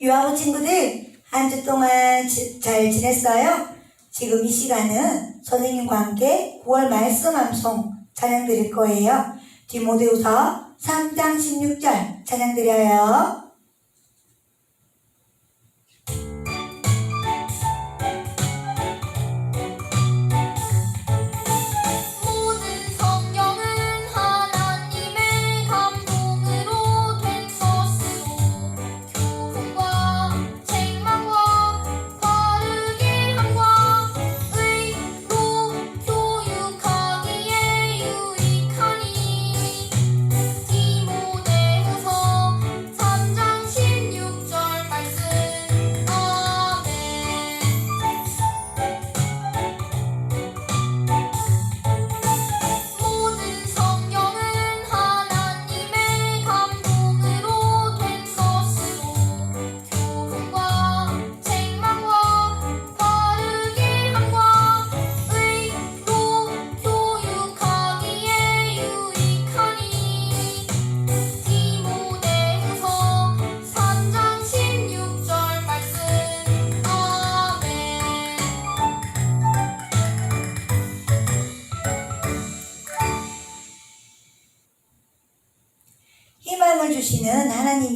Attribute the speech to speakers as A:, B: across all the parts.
A: 유아부 친구들 한 주 동안 지- 잘 지냈어요? 지금 이 시간은 선생님과 함께 9월 말씀 암송 찬양 드릴 거예요. 디모데후서 3장 16절 찬양 드려요.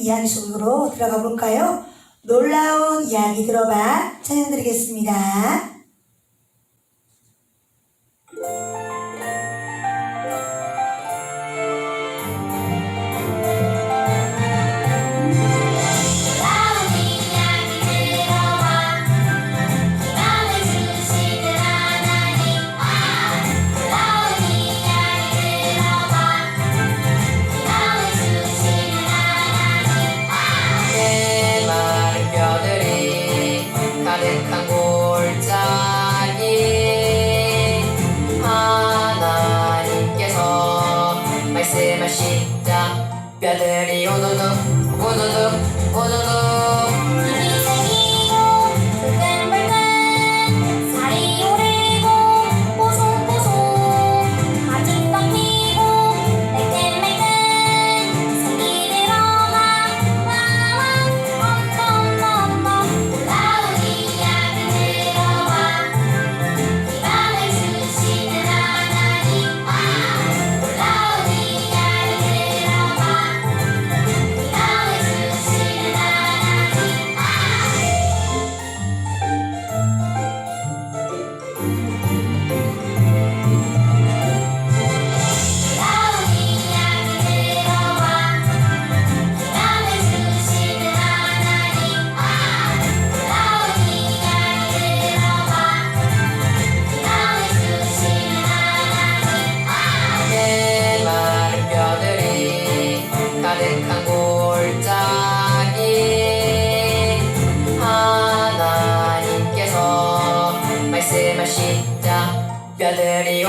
A: 이야기 속으로 들어가 볼까요? 놀라운 이야기 들어봐 찬양 드리겠습니다.
B: 말씀하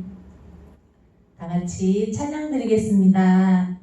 C: 다 같이 찬양 드리겠습니다.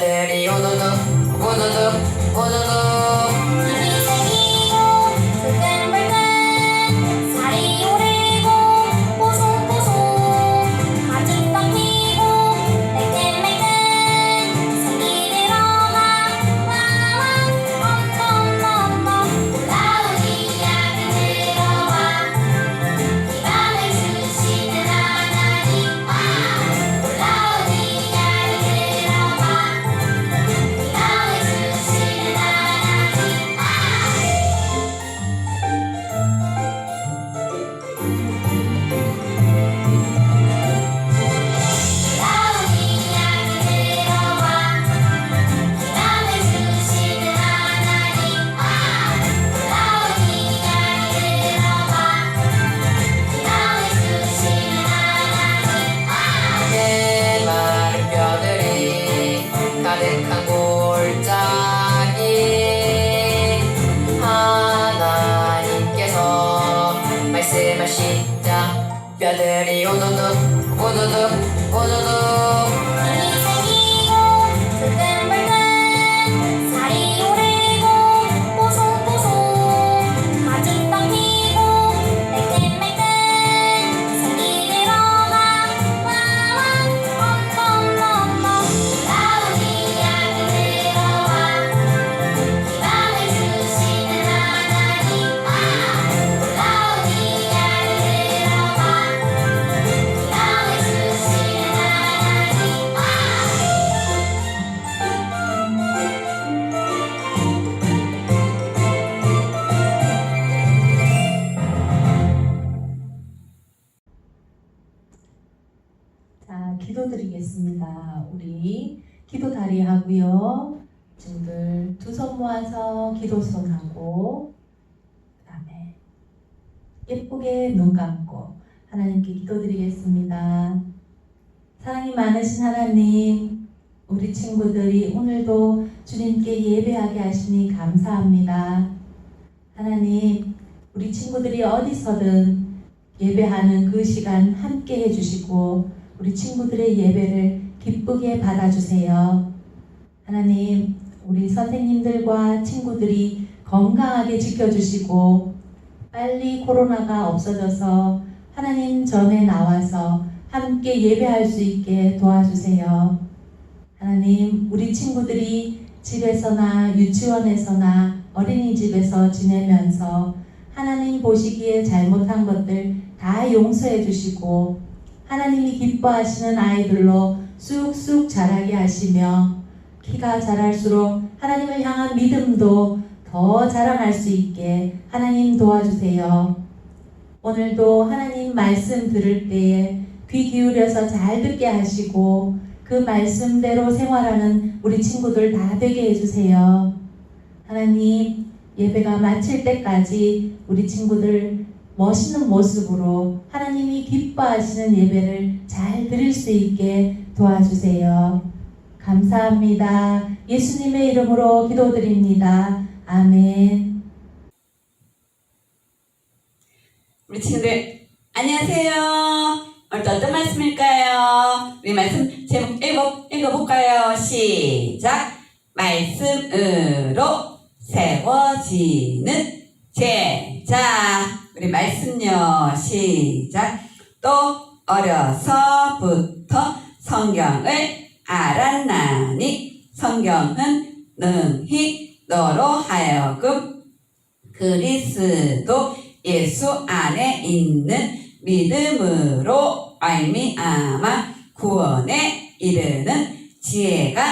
A: 말씀하시 말씀하시자 뼈들이 오도독 오도
C: 기도 다리 하고요. 친구들 두 손 모아서 기도손 하고 그 다음에 예쁘게 눈 감고 하나님께 기도드리겠습니다. 사랑이 많으신 하나님, 우리 친구들이 오늘도 주님께 예배하게 하시니 감사합니다. 하나님, 우리 친구들이 어디서든 예배하는 그 시간 함께 해주시고 우리 친구들의 예배를 기쁘게 받아주세요. 하나님, 우리 선생님들과 친구들이 건강하게 지켜주시고 빨리 코로나가 없어져서 하나님 전에 나와서 함께 예배할 수 있게 도와주세요. 하나님, 우리 친구들이 집에서나 유치원에서나 어린이집에서 지내면서 하나님 보시기에 잘못한 것들 다 용서해 주시고 하나님이 기뻐하시는 아이들로 쑥쑥 자라게 하시며 키가 자랄수록 하나님을 향한 믿음도 더 자라날 수 있게 하나님 도와주세요. 오늘도 하나님 말씀 들을 때에 귀 기울여서 잘 듣게 하시고 그 말씀대로 생활하는 우리 친구들 다 되게 해주세요. 하나님 예배가 마칠 때까지 우리 친구들 멋있는 모습으로 하나님이 기뻐하시는 예배를 잘 드릴 수 있게 도와주세요. 감사합니다. 예수님의 이름으로 기도드립니다. 아멘.
D: 우리 친구들 안녕하세요. 오늘도 어떤 말씀일까요? 우리 말씀 제목 읽어, 읽어볼까요? 시작. 말씀으로 세워지는 제자. 우리 말씀요. 시작. 또 어려서부터 성경을 알았나니 성경은 능히 너로 하여금 그리스도 예수 안에 있는 믿음으로 말미암아 구원에 이르는 지혜가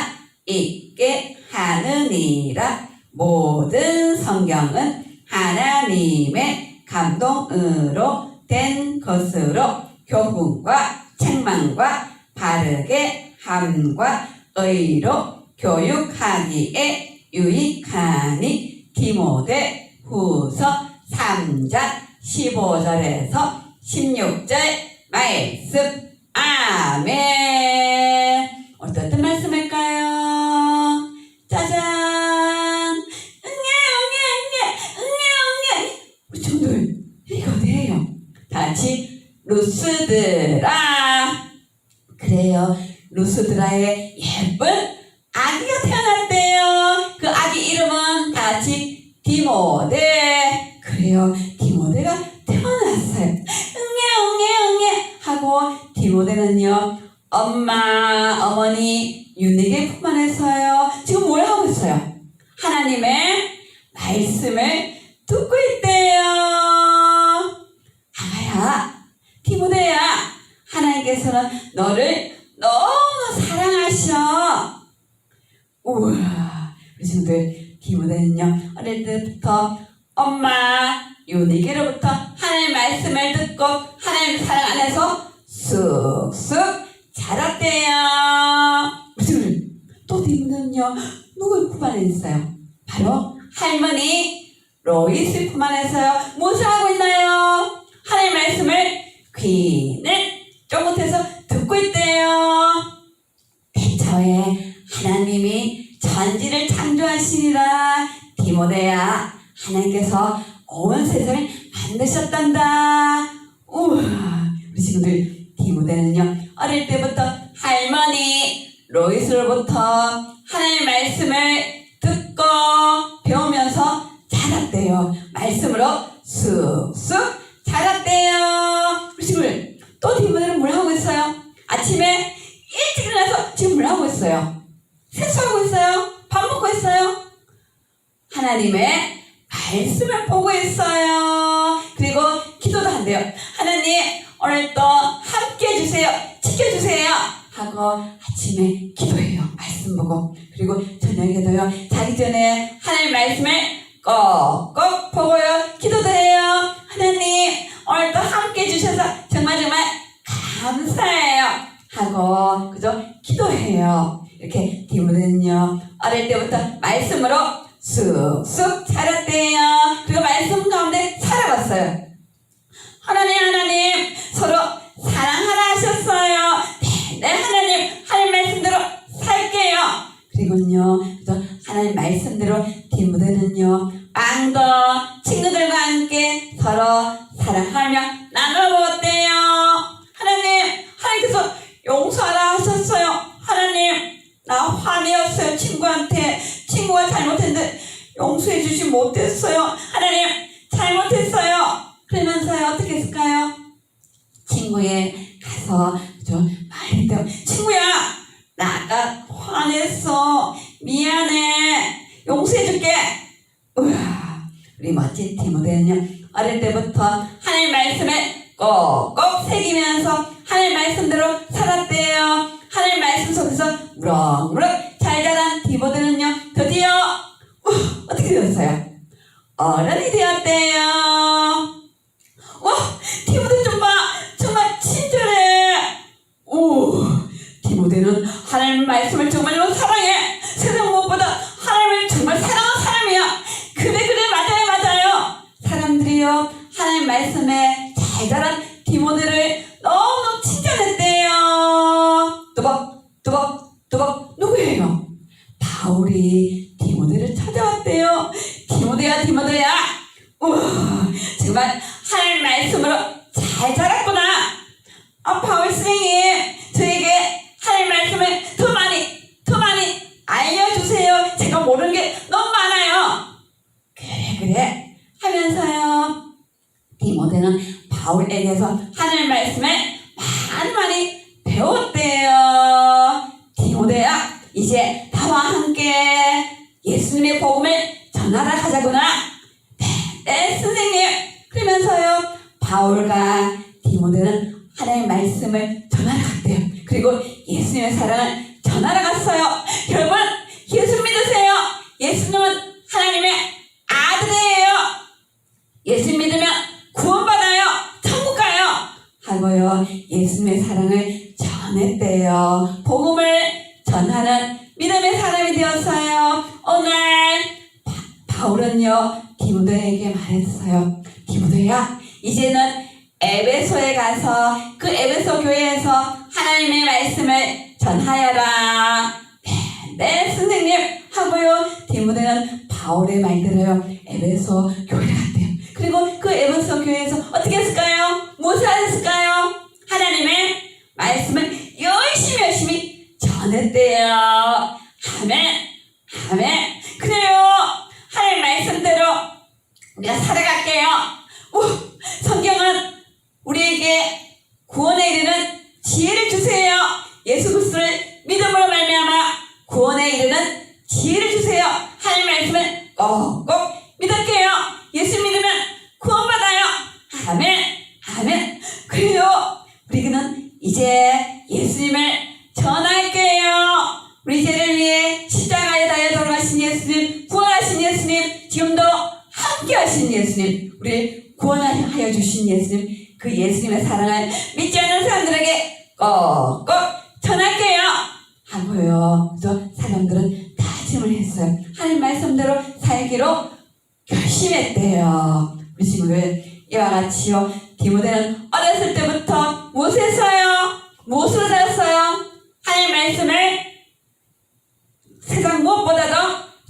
D: 있게 하느니라. 모든 성경은 하나님의 감동으로 된 것으로 교훈과 책망과 바르게 함과 의로 교육하기에 유익하니 디모데 후서 3장 15절에서 16절 말씀. 아멘. 어떤 말씀일까요? 짜잔. 응애 응애 응애 응애 응애. 우리 친구들 이거? 다 같이 루스드라 그래요. 루스드라의 예쁜 아기가 태어났대요. 그 아기 이름은 다 같이 디모데. 그래요. 디모데가 태어났어요. 응애 응애 응애 하고 디모데는요 엄마 어머니 윤희의 품 안에서요. 지금 뭘 하고 있어요? 하나님의 말씀을 듣고 있대요. 아가야 디모데야 하나님께서는 너를 너무 사랑하셔. 우와 우리 친구들 디모데는요 어릴 때부터 엄마 요니게로부터 하나님 말씀을 듣고 하나님 사랑 안에서 쑥쑥 자랐대요. 친구들 또 디모데는요 누구의 품 안에 있어요? 바로 할머니 로이스 품 안에서요. 무엇을 하고 있나요? 하나님 말씀을 귀 는 쫑긋해서 듣고 있대요. 대처에 하나님이 전지를 창조하시니라. 디모데야 하나님께서 온 세상을 만드셨단다. 우와 우리 친구들 디모데는요 어릴 때부터 할머니 로이스로부터 하나님 말씀을 감사해요. 하고, 그죠? 기도해요. 이렇게 디모데는요 어릴 때부터 말씀으로 쑥쑥 자랐대요 그리고 말씀 가운데 살아갔어요 하나님 하나님 서로 사랑하라 하셨어요 네, 네 하나님 하나님 말씀대로 살게요 그리고요 그죠? 하나님 말씀대로 디모데는요 빵도 친구들과 함께 서로 사랑하며 나눠 먹었대요 하나님 하나님께서 용서하라 하셨어요. 하나님 나 화내었어요 친구한테. 친구가 잘못했는데 용서해 주지 못했어요. 하나님 잘못했어요. 그러면서요 어떻게 했을까요? 친구에 가서 저 말했대요 친구야 나 아까 화냈어. 미안해. 용서해 줄게. 우와 우리 멋진 디모데는요 어릴 때부터 하나님 말씀을 꼭꼭 새기면서 하나님 말씀대로 살았대요. 하나님 말씀 속에서 무럭무럭 잘 자란 디모데는요 드디어 우, 어떻게 되었어요? 어른이 되었대요. 와 디모데 좀봐 정말 친절해. 오 디모데는 하나님 말씀을 정말로 사랑해. 세상 무엇보다 디모데는 바울에게서 하나님 말씀을 많이 많이 배웠대요 디모데야 이제 나와 함께 예수님의 복음을 전하러 가자구나 네 네, 선생님. 그러면서요, 바울과 디모데는 하나님의 말씀을 전하러 갔대요. 그리고 예수님의 사랑을 전하러 갔어요. 여러분, 예수 믿으세요. 예수님은 하나님의 아들이에요. 예수 믿으면 구원받아요. 천국 가요. 하고요, 예수님의 사랑을 전했대요. 복음을 전하는 믿음의 사람이 되었어요. 오늘 바, 바울은요, 디모데에게 말했어요. 디모데야, 이제는 에베소에 가서 그 에베소 교회에서 하나님의 말씀을 전하여라. 네, 네, 선생님 하고요. 디모데는 바울의 말대로요. 에베소 교회에 갔대요. 그리고 그 에베소 교회에서 어떻게 했을까요? 무엇을 하셨을까요? 하나님의 말씀을 열심히 열심히 전했대요. 아멘, 아멘. 그래요. 하나님 말씀대로 우리가 살아갈게요. 오, 성경은 우리에게 구원에 이르는 지혜를 주세요. 예수 그리스도를 믿음으로 말미암아 구원에 이르는 지혜를 주세요. 하나님 말씀을 꼭꼭 믿을게요. 예수 믿으면 구원받아요. 아멘, 아멘. 그래요. 우리는 이제 예수님을 전할게요. 우리 죄를 위해 십자가에 달려 돌아가신 예수님, 구원하신 예수님, 지금도 함께 하신 예수님, 우리 구원하여 주신 예수님, 그 예수님의 사랑을 믿지 않는 사람들에게 꼭꼭 전할게요. 하고요. 그래서 사람들은 다짐을 했어요. 하나님 말씀대로 살기로 결심했대요. 우리 친구들 이와 같이요. 디모데는 어렸을 때부터 무엇을 했어요? 무엇으로 자랐어요? 하나님 말씀을 세상 무엇보다도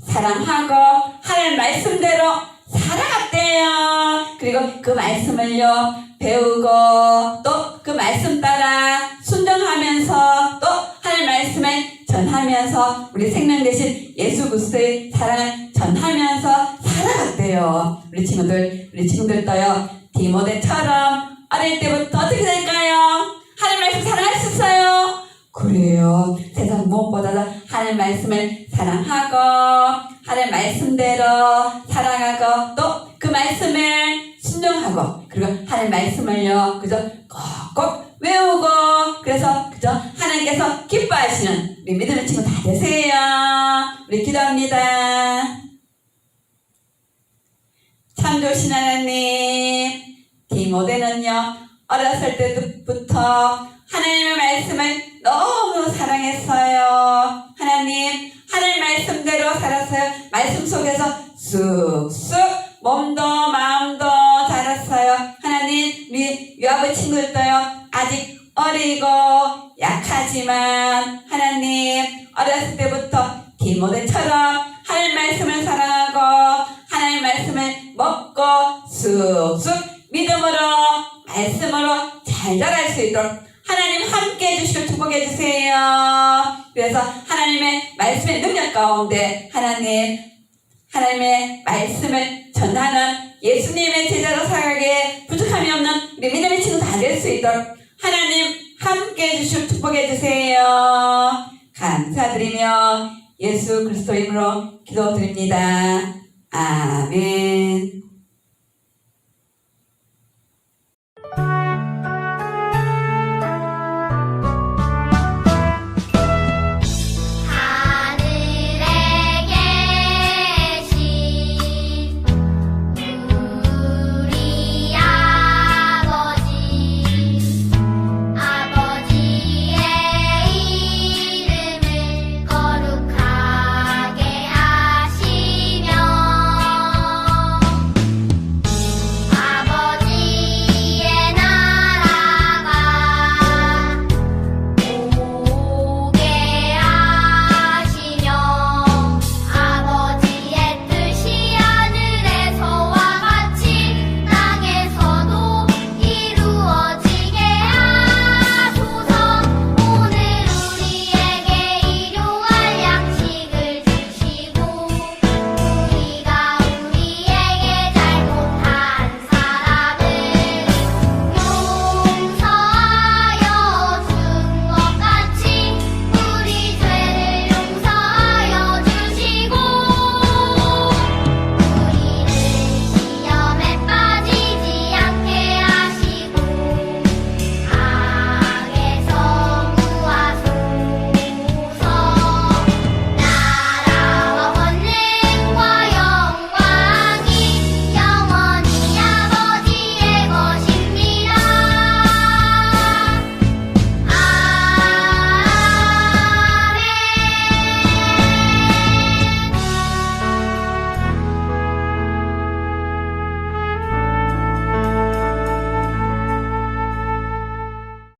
D: 사랑하고 하나님 말씀대로 살아갔대요. 그리고 그 말씀을요 배우고 또 그 말씀 따라 순종하면서 또 하나님 말씀을 전하면서 우리 생명 대신 예수 그리스도의 사랑을 전하면서 살아갔대요. 우리 친구들 우리 친구들도요 디모데처럼 어릴 때부터 어떻게 될까요? 하나님 말씀 사랑할 수 있어요. 그래요. 세상 무엇보다도 하나님 말씀을 사랑하고 하나님 말씀대로 살아가고 또 그 말씀을 순종하고 그리고 하나님 말씀을요 그저 꼭꼭 외우고 그래서 그저 하나님께서 기뻐하시는 우리 믿음의 친구 다 되세요. 우리 기도합니다. 참 좋으신 하나님 디모데는요 어렸을 때부터 하나님의 말씀을 너무 사랑했어요 하나님 하나님 말씀대로 살았어요 말씀 속에서 쑥쑥 몸도 마음도 자랐어요 하나님 우리 유아부 친구들도요 아직 어리고 약하지만 하나님 어렸을 때부터 디모데처럼 하나님 말씀을 사랑하고 하나님 말씀을 먹고 쑥쑥 믿음으로 말씀으로 잘 자랄 수 있도록 하나님 함께 해주시고 축복해 주세요. 그래서 하나님의 말씀의 능력 가운데 하나님 하나님의 말씀을 전하는 예수님의 제자로 살아가게 부족함이 없는 우리 믿음의 친구 다 될 수 있도록 하나님 함께 해주시고 축복해 주세요. 감사드리며 예수 그리스도 이름으로 기도드립니다. 아멘.